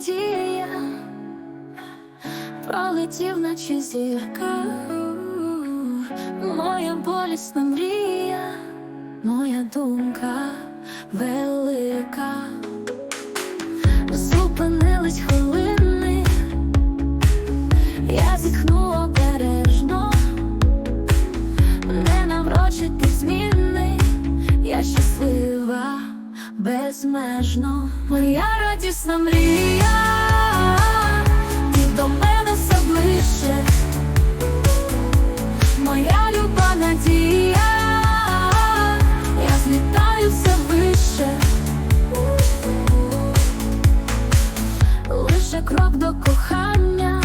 надія, пролетів наче зірка, моя болісна мрія, моя думка велика, зупинились хвилини, я зітхну обережно, не наврочити зміни, я щаслива безмежно, моя радісна мрія, крок до кохання,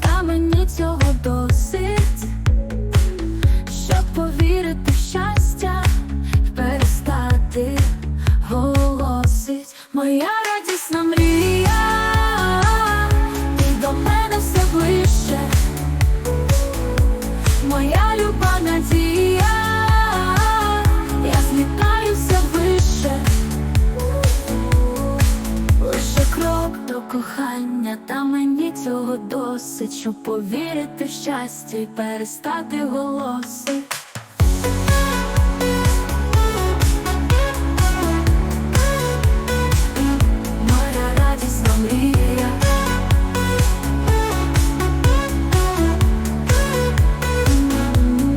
та мені цього досить, щоб повірити в щастя перестати голосить. Моя радісна мрія, крок до кохання, та мені цього досить, щоб повірити в щастя і перестати голосить. Моя радісна мрія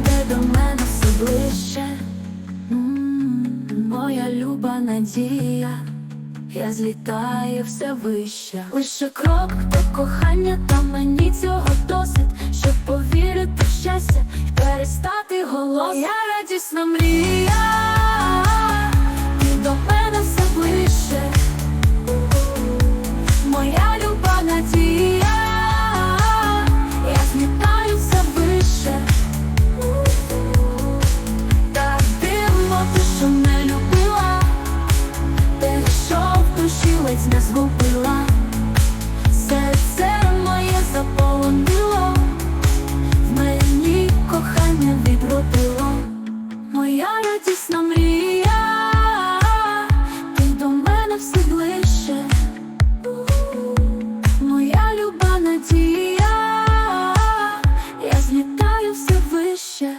Де до мене все ближче? Моя люба надія Я злітаю все вище. Лише крок до кохання, та мені цього досить Щоб повірити в щастя і перестати голос. Я радісно мрія згубила, серце моє заполонило, в мені кохання відродило, моя радісна мрія, ти до мене все ближче, моя люба надія, я злітаю все вище.